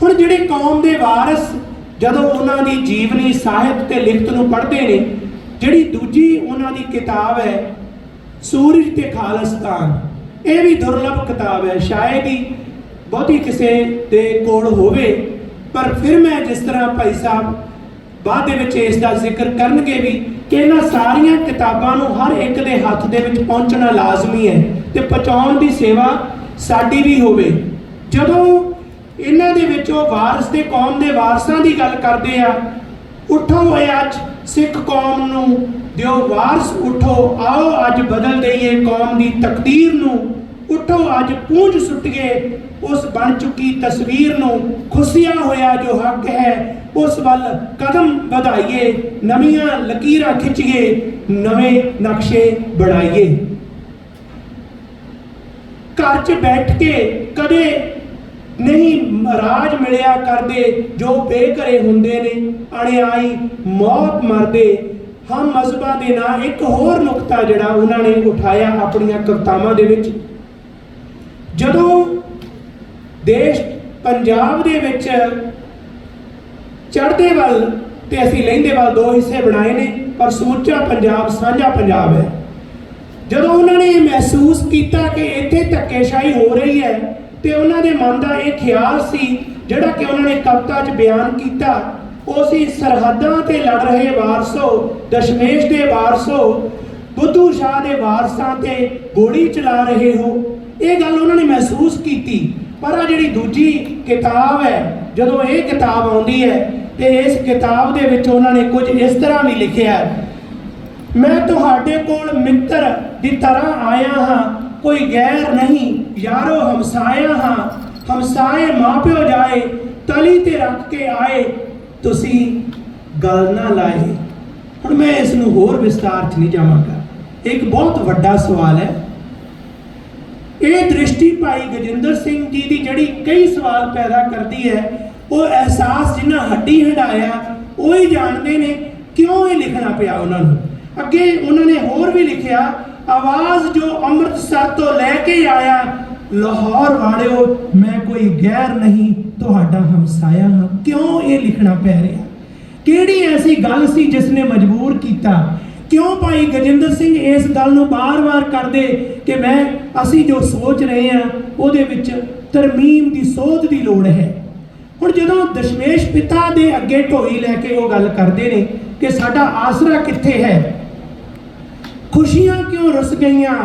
Speaker 1: ਹੁਣ ਜਿਹੜੇ ਕੌਮ ਦੇ ਵਾਰਿਸ ਜਦੋਂ ਉਹਨਾਂ ਦੀ ਜੀਵਨੀ ਸਾਹਿਤ ਤੇ ਲਿਖਤ ਨੂੰ ਪੜ੍ਹਦੇ ਨੇ, ਜਿਹੜੀ ਦੂਜੀ ਉਹਨਾਂ ਦੀ ਕਿਤਾਬ ਹੈ, ਸੂਰਜ ਤੇ ਖਾਲਸਤਾਨ, ਇਹ ਵੀ ਦੁਰਲਭ ਕਿਤਾਬ ਹੈ। ਸ਼ਾਇਦ ਹੀ ਬਹੁਤੀ ਕਿਸੇ ਦੇ ਕੋਲ ਹੋਵੇ, ਪਰ ਫਿਰ ਮੈਂ ਜਿਸ ਤਰ੍ਹਾਂ ਭਾਈ ਸਾਹਿਬ ਬਾਅਦ ਦੇ ਵਿੱਚ ਇਸ ਦਾ ਜ਼ਿਕਰ ਕਰਨਗੇ ਵੀ ਕਿ ਇਹਨਾਂ ਸਾਰੀਆਂ ਕਿਤਾਬਾਂ ਨੂੰ ਹਰ ਇੱਕ ਦੇ ਹੱਥ ਦੇ ਵਿੱਚ ਪਹੁੰਚਣਾ ਲਾਜ਼ਮੀ ਹੈ ਤੇ ਪਹੁੰਚਾਉਣ ਦੀ ਸੇਵਾ ਸਾਡੀ ਵੀ ਹੋਵੇ। ਜਦੋਂ ਇਹਨਾਂ ਦੇ ਵਿੱਚੋਂ ਵਾਰਸ ਦੇ ਕੌਮ ਦੇ ਵਾਰਸਾਂ ਦੀ ਗੱਲ ਕਰਦੇ ਆ। ਉਠੋ ਹੋਏ ਅੱਜ ਸਿੱਖ ਕੌਮ ਨੂੰ, ਦਿਓ ਵਾਰਸ, ਉਠੋ, ਆਓ ਅੱਜ ਬਦਲ ਦਈਏ ਕੌਮ ਦੀ ਤਕਦੀਰ ਨੂੰ। ਉਠੋ ਅੱਜ ਪੂੰਝ ਸੁੱਟੀਏ ਉਸ ਬਣ ਚੁੱਕੀ ਤਸਵੀਰ ਨੂੰ। ਖੁਸ਼ੀਆਂ ਹੋਇਆ ਜੋ ਹੱਕ ਹੈ, ਉਸ ਵੱਲ ਕਦਮ ਵਧਾਈਏ, ਨਵੀਆਂ ਲਕੀਰਾਂ ਖਿੱਚੀਏ, ਨਵੇਂ ਨਕਸ਼ੇ ਬਣਾਈਏ। ਘਰ 'ਚ ਬੈਠ ਕੇ ਕਦੇ ਨਹੀਂ ਰਾਜ ਮਿਲਿਆ ਕਰਦੇ ਜੋ ਬੇਘਰੇ ਹੁੰਦੇ ਨੇ, ਅਣਿਆਈ ਮੌਤ ਮਰਦੇ। ਹਮ ਮਜ਼ਹਬਾਂ ਦੇ ਨਾਂ ਇੱਕ ਹੋਰ ਨੁਕਤਾ ਜਿਹੜਾ ਉਹਨਾਂ ਨੇ ਉਠਾਇਆ ਆਪਣੀਆਂ ਕਵਿਤਾਵਾਂ ਦੇ ਵਿੱਚ। ਜਦੋਂ ਦੇਸ਼ ਪੰਜਾਬ ਦੇ ਵਿੱਚ ਚੜ੍ਹਦੇ ਵੱਲ ਤੇ ਅਸੀਂ ਲਹਿੰਦੇ ਵੱਲ ਦੋ ਹਿੱਸੇ ਬਣਾਏ ਨੇ, ਪਰ ਸਮੁੱਚਾ ਪੰਜਾਬ ਸਾਂਝਾ ਪੰਜਾਬ ਹੈ। ਜਦੋਂ ਉਹਨਾਂ ਨੇ ਮਹਿਸੂਸ ਕੀਤਾ ਕਿ ਇੱਥੇ ਧੱਕੇਸ਼ਾਹੀ ਹੋ ਰਹੀ ਹੈ ਤੇ ਉਹਨਾਂ ਦੇ ਮਨ ਦਾ ਇਹ ਖਿਆਲ ਸੀ, ਜਿਹੜਾ ਕਿ ਉਹਨਾਂ ਨੇ ਕਵਿਤਾ 'ਚ ਬਿਆਨ ਕੀਤਾ, ਉਹ ਸੀ, ਸਰਹੱਦਾਂ ਤੇ ਲੜ ਰਹੇ ਵਾਰਸੋ, ਦਸ਼ਮੇਸ਼ ਦੇ ਵਾਰਸੋ, ਬੁੱਧੂ ਸ਼ਾਹ ਦੇ ਵਾਰਸਾਂ ਤੇ ਗੋਲੀ ਚਲਾ ਰਹੇ ਹੋ। ਇਹ ਗੱਲ ਉਹਨਾਂ ਨੇ ਮਹਿਸੂਸ ਕੀਤੀ। ਪਰ ਆ ਜਿਹੜੀ ਦੂਜੀ ਕਿਤਾਬ ਹੈ, ਜਦੋਂ ਇਹ ਕਿਤਾਬ ਆਉਂਦੀ ਹੈ, ਤੇ ਇਸ ਕਿਤਾਬ ਦੇ ਵਿੱਚ ਉਹਨਾਂ ਨੇ ਕੁਝ ਇਸ ਤਰ੍ਹਾਂ ਵੀ ਲਿਖਿਆ ਮੈਂ ਤੁਹਾਡੇ ਕੋਲ ਮਿੱਤਰ ਦੀ ਤਰ੍ਹਾਂ ਆਇਆ ਹਾਂ, ਕੋਈ ਗੈਰ ਨਹੀਂ ਯਾਰੋ ਹਮਸਾਇਆ ਹਾਂ ਹਮਸਾਏ ਮਾਪਿਓ ਜਾਏ, ਤਲੀ ਤੇ ਰੱਖ ਕੇ ਆਏ, ਤੁਸੀਂ ਗੱਲ ਨਾ ਲਾਏ। ਹੁਣ ਮੈਂ ਇਸ ਨੂੰ ਹੋਰ ਵਿਸਤਾਰ 'ਚ ਨਹੀਂ ਜਾਵਾਂਗਾ। ਇੱਕ ਬਹੁਤ ਵੱਡਾ ਸਵਾਲ ਹੈ। ਇਹ ਦ੍ਰਿਸ਼ਟੀ ਭਾਈ ਗਜਿੰਦਰ ਸਿੰਘ ਜੀ ਦੀ ਜਿਹੜੀ ਕਈ ਸਵਾਲ ਪੈਦਾ ਕਰਦੀ ਹੈ, ਉਹ ਅਹਿਸਾਸ ਜਿਨ੍ਹਾਂ ਹੱਡੀ ਹਟਾਇਆ ਉਹ ਹੀ ਜਾਣਦੇ ਨੇ ਕਿਉਂ ਇਹ ਲਿਖਣਾ ਪਿਆ ਉਹਨਾਂ ਨੂੰ। ਅੱਗੇ ਉਹਨਾਂ ਨੇ ਹੋਰ ਵੀ ਲਿਖਿਆ, ਆਵਾਜ਼ ਜੋ ਅੰਮ੍ਰਿਤਸਰ ਤੋਂ ਲੈ ਕੇ ਆਇਆ ਲਾਹੌਰ ਵਾਲਿਓ, ਮੈਂ ਕੋਈ ਗੈਰ ਨਹੀਂ, ਤੁਹਾਡਾ ਹਮਸਾਇਆ ਹਾਂ। ਕਿਉਂ ਇਹ ਲਿਖਣਾ ਪੈ ਰਿਹਾ? ਕਿਹੜੀ ਐਸੀ ਗੱਲ ਸੀ ਜਿਸ ਨੇ ਮਜਬੂਰ ਕੀਤਾ? ਕਿਉਂ ਭਾਈ ਗਜਿੰਦਰ ਸਿੰਘ ਇਸ ਗੱਲ ਨੂੰ ਬਾਰ-ਬਾਰ ਕਰਦੇ ਕਿ ਮੈਂ, ਅਸੀਂ ਜੋ ਸੋਚ ਰਹੇ ਹਾਂ, ਉਹਦੇ ਵਿੱਚ ਤਰਮੀਮ ਦੀ ਸੋਧ ਦੀ ਲੋੜ ਹੈ? ਹੁਣ ਜਦੋਂ ਦਸ਼ਮੇਸ਼ ਪਿਤਾ ਦੇ ਅੱਗੇ ਢੋਈ ਲੈ ਕੇ ਉਹ ਗੱਲ ਕਰਦੇ ਨੇ ਕਿ ਸਾਡਾ ਆਸਰਾ ਕਿੱਥੇ ਹੈ? ਖੁਸ਼ੀਆਂ ਕਿਉਂ ਰਸ ਗਈਆਂ?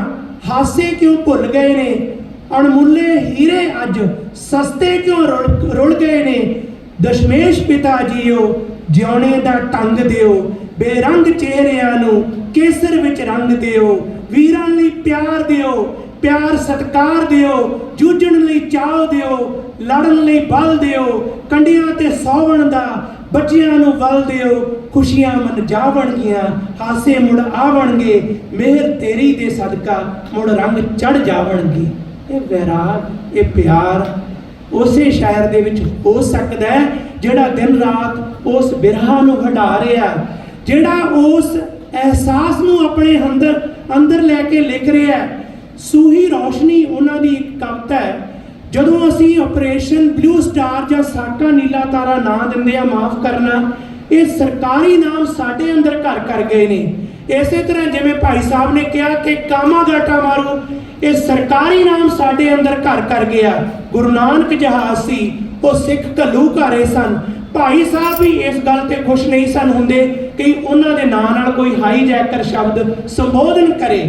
Speaker 1: ਹਾਸੇ ਕਿਉਂ ਭੁੱਲ ਗਏ ਨੇ? ਅਣਮੁੱਲੇ ਹੀਰੇ ਅੱਜ ਸਸਤੇ ਕਿਉਂ ਰੁਲ ਰੁਲ ਗਏ ਨੇ? ਦਸ਼ਮੇਸ਼ ਪਿਤਾ ਜੀਓ, ਜਿਉਣੇ ਦਾ ਟੰਗ ਦਿਓ। ਬੇਰੰਗ ਚਿਹਰਿਆਂ ਨੂੰ ਕੇਸਰ ਵਿੱਚ ਰੰਗ ਦਿਓ। ਵੀਰਾਂ ਲਈ ਪਿਆਰ ਦਿਓ, ਪਿਆਰ ਸਤਕਾਰ ਦਿਓ, ਜੂਝਣ ਲਈ ਚਾਹ ਦਿਓ, ਲੜਨ ਲਈ ਬਲ ਦਿਓ। ਕੰਡਿਆਂ ਤੇ ਸੌਵਣ ਦਾ ਬੱਚਿਆਂ ਨੂੰ ਬਲ ਦਿਓ। ਖੁਸ਼ੀਆਂ ਮਨ ਜਾਵਣਗੀਆਂ, ਹਾਸੇ ਮੁੜ ਆਵਣਗੇ। ਮਿਹਰ ਤੇਰੀ ਦੇ ਸਦਕਾ ਮੁੜ ਰੰਗ ਚੜ ਜਾਵਣਗੇ। ਇਹ ਵੈਰਾਗ, ਇਹ ਪਿਆਰ ਉਸੇ ਸ਼ਾਇਰ ਦੇ ਵਿੱਚ ਹੋ ਸਕਦਾ ਹੈ ਜਿਹੜਾ ਦਿਨ ਰਾਤ ਉਸ ਬਿਰਹਾ ਨੂੰ ਹਟਾ ਰਿਹਾ ਜਿਹੜਾ ਉਸ ਅਹਿਸਾਸ ਨੂੰ ਆਪਣੇ ਅੰਦਰ ਅੰਦਰ ਲੈ ਕੇ ਲਿਖ ਰਿਹਾ ਸੂਹੀ ਰੌਸ਼ਨੀ ਉਹਨਾਂ ਦੀ ਇੱਕ ਕਵਿਤਾ ਹੈ, ਜਦੋਂ ਅਸੀਂ ਆਪਰੇਸ਼ਨ ਬਲੂ ਸਟਾਰ ਜਾਂ ਸਾਕਾ ਨੀਲਾ ਤਾਰਾ ਨਾਂ ਦਿੰਦੇ ਆ ਮਾਫ ਕਰਨਾ, ਇਹ ਸਰਕਾਰੀ ਨਾਮ ਸਾਡੇ ਅੰਦਰ ਘਰ ਕਰ ਗਏ ਨੇ। ਇਸੇ ਤਰ੍ਹਾਂ ਜਿਵੇਂ ਭਾਈ ਸਾਹਿਬ ਨੇ ਕਿਹਾ ਕਿ ਕਾਮਾ ਗਾਟਾ ਮਾਰੂ ਇਹ ਸਰਕਾਰੀ ਨਾਮ ਸਾਡੇ ਅੰਦਰ ਘਰ ਕਰ ਗਿਆ। ਗੁਰੂ ਨਾਨਕ ਜਹਾਜ਼ ਸੀ, ਉਹ ਸਿੱਖ ਘੱਲੂ ਘਾਰੇ ਸਨ। ਭਾਈ ਸਾਹਿਬ ਵੀ ਇਸ ਗੱਲ ਤੇ ਖੁਸ਼ ਨਹੀਂ ਸਨ ਹੁੰਦੇ ਕਿ ਉਹਨਾਂ ਦੇ ਨਾਂ ਨਾਲ ਕੋਈ ਹਾਈ ਜੈਕਰ ਸ਼ਬਦ ਸੰਬੋਧਨ ਕਰੇ।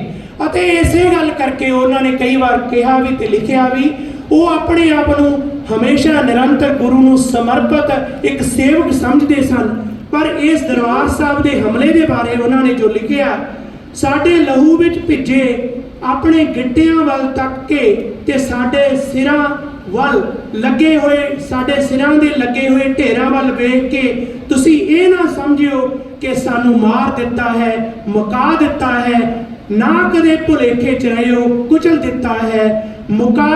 Speaker 1: ਅਤੇ ਇਸੇ ਗੱਲ ਕਰਕੇ ਉਹਨਾਂ ਨੇ ਕਈ ਵਾਰ ਕਿਹਾ ਵੀ ਤੇ ਲਿਖਿਆ ਵੀ, ਉਹ ਆਪਣੇ ਆਪ ਨੂੰ ਹਮੇਸ਼ਾ ਨਿਰੰਤਰ ਗੁਰੂ ਨੂੰ ਸਮਰਪਿਤ ਇੱਕ ਸੇਵਕ ਸਮਝਦੇ ਸਨ। ਪਰ ਇਸ ਦਰਬਾਰ ਸਾਹਿਬ ਦੇ ਹਮਲੇ ਦੇ ਬਾਰੇ ਉਹਨਾਂ ਨੇ ਜੋ ਲਿਖਿਆ, ਸਾਡੇ ਲਹੂ ਵਿੱਚ ਭਿੱਜੇ ਆਪਣੇ ਗਿੱਟਿਆਂ ਵੱਲ ਤੱਕ ਕੇ ਤੇ ਸਾਡੇ ਸਿਰਾਂ ਵੱਲ ਲੱਗੇ ਹੋਏ, ਸਾਡੇ ਸਿਰਾਂ ਦੇ ਲੱਗੇ ਹੋਏ ਢੇਰਾਂ ਵੱਲ ਵੇਖ ਕੇ ਤੁਸੀਂ ਇਹ ਨਾ ਸਮਝਿਓ ਕਿ ਸਾਨੂੰ ਮਾਰ ਦਿੱਤਾ ਹੈ, ਮੁਕਾ ਦਿੱਤਾ ਹੈ, ਨਾ ਕਦੇ ਭੁਲੇਖੇ ਚ ਰਹਿਓ, ਕੁਚਲ ਦਿੱਤਾ ਹੈ। ਮੁਕਾ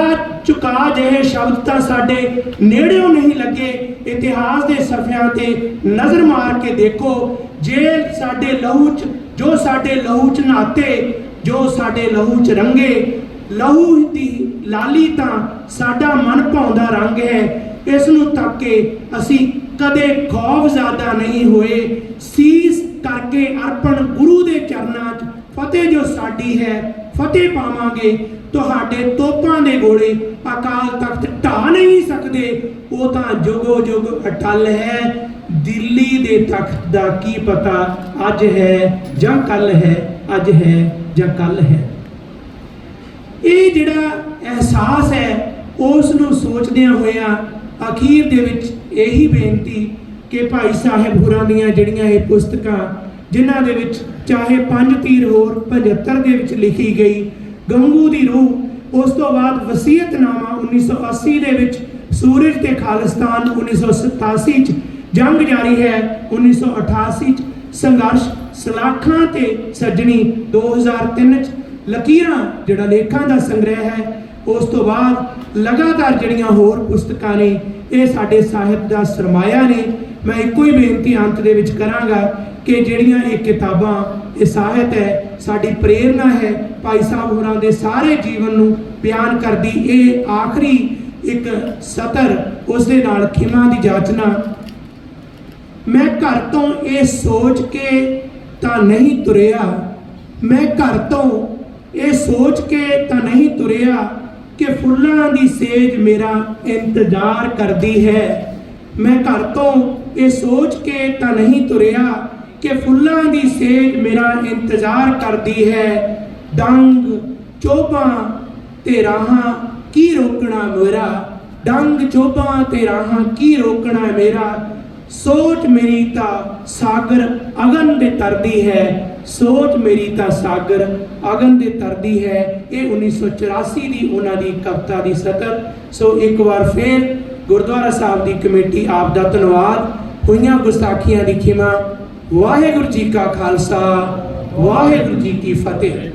Speaker 1: ਚੁਕਾ ਜਿਹੇ ਸ਼ਬਦ ਤਾਂ ਸਾਡੇ ਨੇੜਿਓਂ ਨਹੀਂ ਲੱਗੇ, ਇਤਿਹਾਸ ਦੇ ਸਫ਼ਿਆਂ ਤੇ ਨਜ਼ਰ ਮਾਰ ਕੇ ਦੇਖੋ, ਜੇ ਸਾਡੇ ਲਹੂ ਚ ਜੋ ਸਾਡੇ ਲਹੂ ਚ ਨਾਤੇ ਜੋ ਸਾਡੇ ਲਹੂ ਚ ਰੰਗੇ, ਲਹੂ ਦੀ ਲਾਲੀ ਤਾਂ ਸਾਡਾ ਮਨ ਭਾਉਂਦਾ ਰੰਗ ਹੈ। ਇਸ ਨੂੰ ਤੱਕ ਕੇ ਅਸੀਂ ਕਦੇ ਖੌਫ ਜ਼ਿਆਦਾ ਨਹੀਂ ਹੋਏ। ਸੀਸ ਕਰਕੇ ਅਰਪਣ ਗੁਰੂ ਦੇ ਚਰਨਾਂ 'ਚ ਫਤਿਹ ਜੋ ਸਾਡੀ ਹੈ, ਫਤਿਹ ਪਾਵਾਂਗੇ। ਤੁਹਾਡੇ ਤੋਪਾਂ ਦੇ ਗੋਲੇ ਅਕਾਲ ਤਖਤ ਢਾ ਨਹੀਂ ਸਕਦੇ। ਉਹ ਤਾਂ ਜੁਗੋ ਜੁਗ ਅਟਲ ਹੈ। ਦਿੱਲੀ ਦੇ ਤਖਤ ਦਾ ਕੀ ਪਤਾ ਅੱਜ ਹੈ ਜਾਂ ਕੱਲ ਹੈ, ਅੱਜ ਹੈ। ਜਾਂ ਕੱਲ ਹੈ। ਇਹ ਜਿਹੜਾ ਅਹਿਸਾਸ ਹੈ ਉਸ ਨੂੰ ਸੋਚਦਿਆਂ ਹੋਇਆਂ ਅਖੀਰ ਦੇ ਵਿੱਚ ਇਹੀ ਬੇਨਤੀ ਕਿ ਭਾਈ ਸਾਹਿਬ ਹੋਰਾਂ ਦੀਆਂ ਜਿਹੜੀਆਂ ਇਹ ਪੁਸਤਕਾਂ, ਜਿਨ੍ਹਾਂ ਦੇ ਵਿੱਚ ਚਾਹੇ ਪੰਜ ਤੀਰ ਹੋਰ 75 ਦੇ ਵਿੱਚ ਲਿਖੀ ਗਈ ਗੰਗੂ ਦੀ ਰੂਹ, ਉਸ ਤੋਂ ਬਾਅਦ ਵਸੀਅਤਨਾਮਾ 1980 ਦੇ ਵਿੱਚ ਸੂਰਜ ਤੇ ਖਾਲਿਸਤਾਨ 1987 ਚ ਜੰਗ ਜਾਰੀ ਹੈ 1988 ਚ ਸੰਘਰਸ਼ ਸਲਾਖਾਂ ਤੇ ਸੱਜਣੀ 2003 ਚ ਲਕੀਰਾਂ, ਜਿਹੜਾ ਲੇਖਾਂ ਦਾ ਸੰਗ੍ਰਹਿ ਹੈ, ਉਸ ਤੋਂ ਬਾਅਦ ਲਗਾਤਾਰ ਜਿਹੜੀਆਂ ਹੋਰ ਪੁਸਤਕਾਂ ਨੇ, ਇਹ ਸਾਡੇ ਸਾਹਿਤ ਦਾ ਸਰਮਾਇਆ ਨੇ। ਮੈਂ ਇੱਕੋ ਹੀ ਬੇਨਤੀ ਅੰਤ ਦੇ ਵਿੱਚ ਕਰਾਂਗਾ ਕਿ ਜਿਹੜੀਆਂ ਇਹ ਕਿਤਾਬਾਂ, ਇਹ ਸਾਹਿਤ ਹੈ, ਸਾਡੀ ਪ੍ਰੇਰਣਾ ਹੈ, ਭਾਈ ਸਾਹਿਬ ਹੋਰਾਂ ਦੇ ਸਾਰੇ ਜੀਵਨ ਨੂੰ ਬਿਆਨ ਕਰਦੀ ਇਹ ਆਖਰੀ ਇੱਕ ਸਤਰ, ਉਸ ਦੇ ਨਾਲ ਖਿਮਾ ਦੀ ਜਾਚਨਾ ਮੈਂ ਘਰ ਤੋਂ ਇਹ ਸੋਚ ਕੇ ਤਾਂ ਨਹੀਂ ਤੁਰਿਆ। ਮੈਂ ਘਰ ਤੋਂ ਇਹ ਸੋਚ ਕੇ ਤਾਂ ਨਹੀਂ ਤੁਰਿਆ ਕਿ ਫੁੱਲਾਂ ਦੀ ਸੇਜ ਮੇਰਾ ਇੰਤਜ਼ਾਰ ਕਰਦੀ ਹੈ। ਮੈਂ ਘਰ ਤੋਂ ਇਹ ਸੋਚ ਕੇ ਤਾਂ ਨਹੀਂ ਤੁਰਿਆ ਕਿ ਫੁੱਲਾਂ ਦੀ ਸੇਜ ਮੇਰਾ ਇੰਤਜ਼ਾਰ ਕਰਦੀ ਹੈ। ਡੰਗ, ਚੋਬਾਂ ਤੇ ਰਾਹਾਂ ਕੀ ਰੋਕਣਾ ਮੇਰਾ? ਡੰਗ, ਚੋਬਾਂ ਤੇ ਰਾਹਾਂ ਕੀ ਰੋਕਣਾ ਮੇਰਾ? ਸੋਚ ਮੇਰੀ ਤਾਂ ਸਾਗਰ ਅਗਨ ਦੇ ਤਰਦੀ ਹੈ, ਸੋਚ ਮੇਰੀ ਤਾਂ ਸਾਗਰ ਅਗਨ ਦੇ ਤਰਦੀ ਹੈ। ਇਹ 1984 ਦੀ ਉਹਨਾਂ ਦੀ ਕਵਿਤਾ ਦੀ ਸਤਰ। ਸੋ ਇੱਕ ਵਾਰ ਫੇਰ ਗੁਰਦੁਆਰਾ ਸਾਹਿਬ ਦੀ ਕਮੇਟੀ ਆਪ ਦਾ ਧੰਨਵਾਦ। ਹੋਈਆਂ ਗੁਸਤਾਖੀਆਂ ਦੀ ਖਿਮਾ। ਵਾਹਿਗੁਰੂ ਜੀ ਕਾ ਖਾਲਸਾ, ਵਾਹਿਗੁਰੂ ਜੀ ਕੀ ਫਤਿਹ।